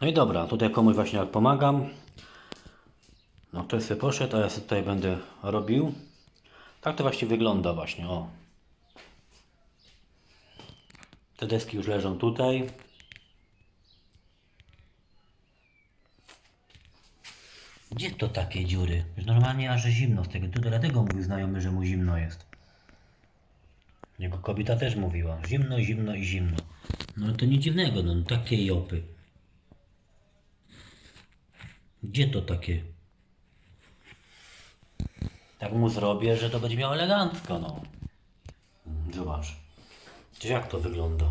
No i dobra, tutaj komuś właśnie jak pomagam. No ktoś sobie poszedł, a ja sobie tutaj będę robił. Tak to właśnie wygląda właśnie, o. Te deski już leżą tutaj. Gdzie to takie dziury? Już normalnie aż zimno z tego. To dlatego mówił znajomy, że mu zimno jest. Jego kobieta też mówiła. Zimno, zimno i zimno. No to nic dziwnego, no takie jopy. Gdzie to takie? Tak mu zrobię, że to będzie miał elegancko, no. Zobacz. Przecież jak to wygląda?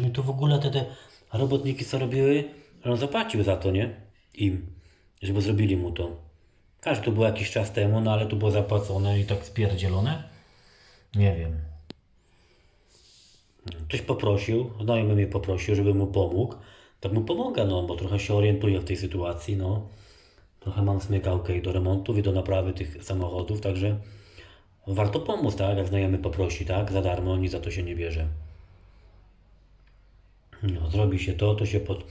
Mi tu w ogóle te, te robotniki co robiły, on zapłacił za to, nie? Im. Żeby zrobili mu to. Każdy to było jakiś czas temu, no ale tu było zapłacone i tak spierdzielone. Nie wiem. Ktoś poprosił, znajomy mnie poprosił, żeby mu pomógł. Tak mu pomogę, no, bo trochę się orientuję w tej sytuacji, no. Trochę mam smykałkę i do remontów, i do naprawy tych samochodów, także warto pomóc, tak? Jak znajomy poprosi, tak? Za darmo, nic za to się nie bierze. No, zrobi się to, to się pod...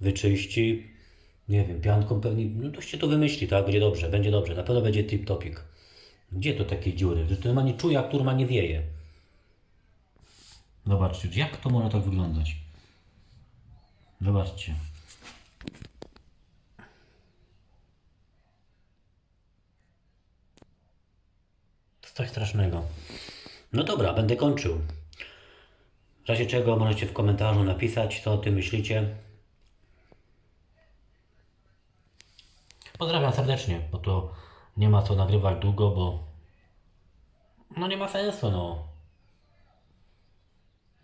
wyczyści. Nie wiem, pianką pewnie, no to się to wymyśli, tak? Będzie dobrze, będzie dobrze, na pewno będzie tip topik. Gdzie to takie dziury? To ma nie czuje, a turma nie wieje. Zobaczcie, jak to może tak wyglądać? Zobaczcie. To coś strasznego. No dobra, będę kończył. W razie czego możecie w komentarzu napisać, co o tym myślicie. Pozdrawiam serdecznie, bo to nie ma co nagrywać długo, bo no nie ma sensu. No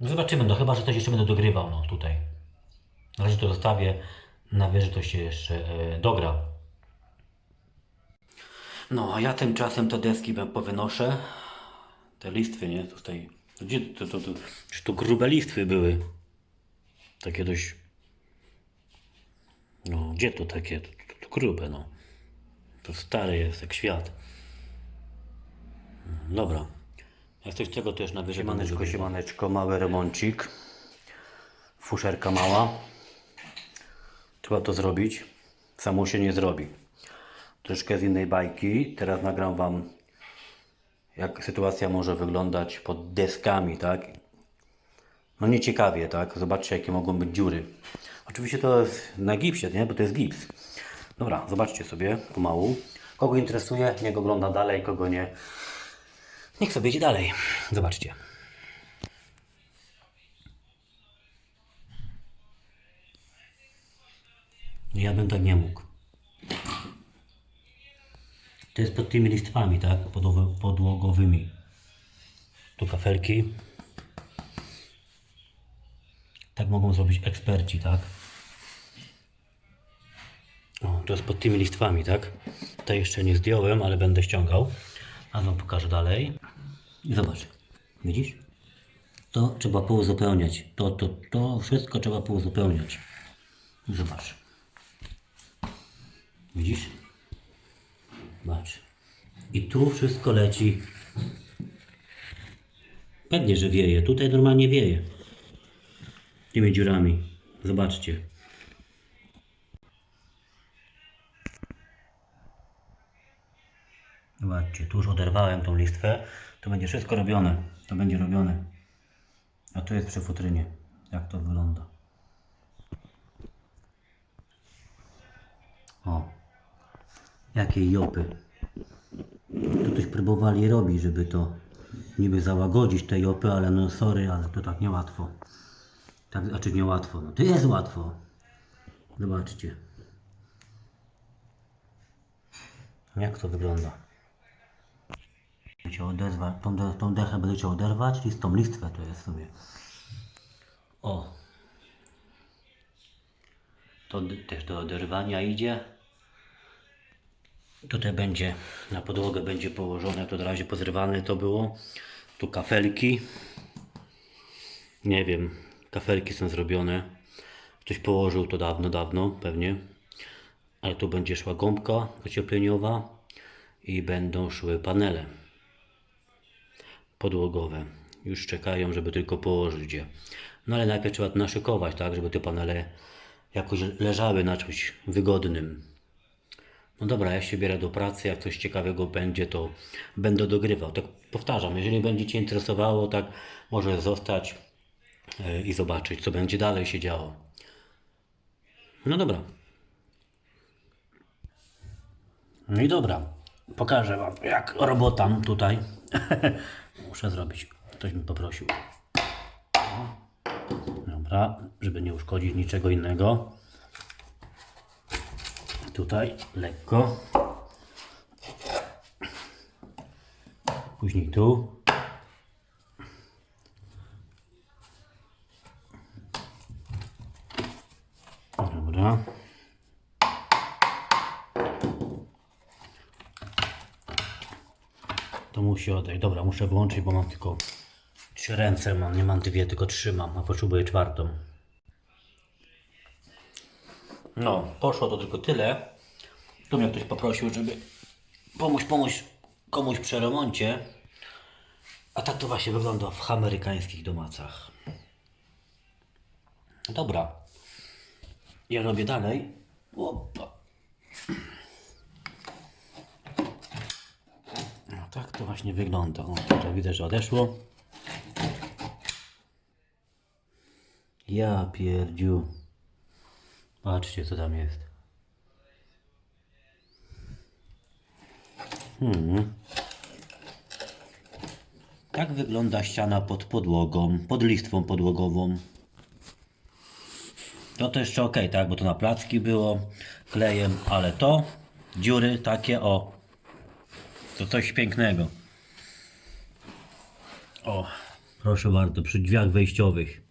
Zobaczymy, no chyba, że coś jeszcze będę dogrywał, no tutaj. Na razie to zostawię, na wieży to się jeszcze e, dogra. No, a ja tymczasem te deski powynoszę. Te listwy, nie? Tutaj. Gdzie to, to, to, Czy to grube listwy były? Takie dość. No, gdzie to takie? To, to, to grube, no. To stare jest, jak świat. Dobra. Jak coś czego to już na wyżej Siemaneczko, siemaneczko, mały remoncik. Fuszerka mała. Trzeba to zrobić. Samo się nie zrobi. Troszkę z innej bajki. Teraz nagram Wam, jak sytuacja może wyglądać pod deskami, tak? No nieciekawie, tak? Zobaczcie, jakie mogą być dziury. Oczywiście to jest na gipsie, nie? Bo to jest gips. Dobra, zobaczcie sobie pomału. Kogo interesuje, niech ogląda dalej, kogo nie, niech sobie idzie dalej. Zobaczcie. Ja bym tak nie mógł. To jest pod tymi listwami, tak? Podłogo- Podłogowymi. Tu kafelki. Tak mogą zrobić eksperci, tak? O, to jest pod tymi listwami, tak? To jeszcze nie zdjąłem, ale będę ściągał. A wam pokażę dalej. I zobacz. Widzisz? To trzeba pouzupełniać. To, to, to wszystko trzeba pouzupełniać. Zobacz. Widzisz? Zobacz. I tu wszystko leci. Pewnie, że wieje. Tutaj normalnie wieje. Tymi dziurami. Zobaczcie. Zobaczcie, tu już oderwałem tą listwę. To będzie wszystko robione. To będzie robione. A tu jest przy futrynie. Jak to wygląda. O. Jakie jopy. Tu coś próbowali robić, żeby to niby załagodzić te jopy, ale no sorry, ale to tak niełatwo. Tak, znaczy niełatwo. No to jest łatwo. Zobaczcie. Jak to wygląda? Będziecie odezwać, tą, de- tą dechę oderwać i z tą listwę to jest sobie. O. To też do oderwania idzie. Tutaj będzie, na podłogę będzie położone, to na razie pozrywane to było. Tu kafelki. Nie wiem, kafelki są zrobione. Ktoś położył to dawno, dawno pewnie. Ale tu będzie szła gąbka ociepleniowa i będą szły panele podłogowe. Już czekają, żeby tylko położyć je. No ale najpierw trzeba to naszykować, tak, żeby te panele jakoś leżały na czymś wygodnym. No dobra, ja się biorę do pracy, jak coś ciekawego będzie, to będę dogrywał. Tak powtarzam, jeżeli będzie Cię interesowało, tak może zostać e, i zobaczyć, co będzie dalej się działo. No dobra. No i dobra, pokażę Wam, jak robota tutaj. Muszę zrobić, ktoś mi poprosił. Dobra, żeby nie uszkodzić niczego innego. Tutaj lekko. Później tu. Dobra. To musi odejść. Dobra, muszę wyłączyć, bo mam tylko trzy ręce, mam, nie mam dwie, tylko trzy mam, a potrzebuję czwartą. No, poszło to tylko tyle. Tu mnie ktoś poprosił, żeby pomóc, pomóc komuś przy remoncie. A tak to właśnie wygląda w amerykańskich domacach. Dobra. Ja robię dalej. Opa. No tak to właśnie wygląda. O, widzę, że odeszło. Ja pierdziu. Patrzcie, co tam jest. Hmm. Tak wygląda ściana pod podłogą, pod listwą podłogową. To to jeszcze ok, tak, bo to na placki było klejem, ale to dziury takie o. To coś pięknego. O, proszę bardzo, przy drzwiach wejściowych.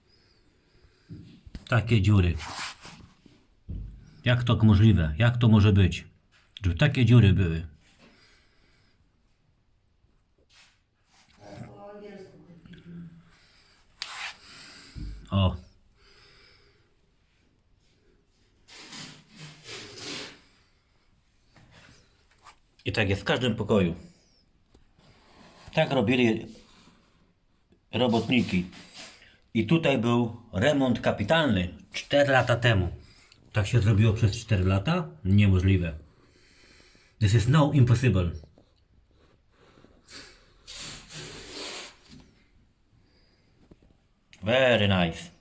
Takie dziury. Jak to możliwe? Jak to może być? Żeby takie dziury były. O. I tak jest w każdym pokoju. Tak robili robotniki. I tutaj był remont kapitalny 4 lata temu. Tak się zrobiło przez 4 lata? Niemożliwe. This is no impossible. Very nice.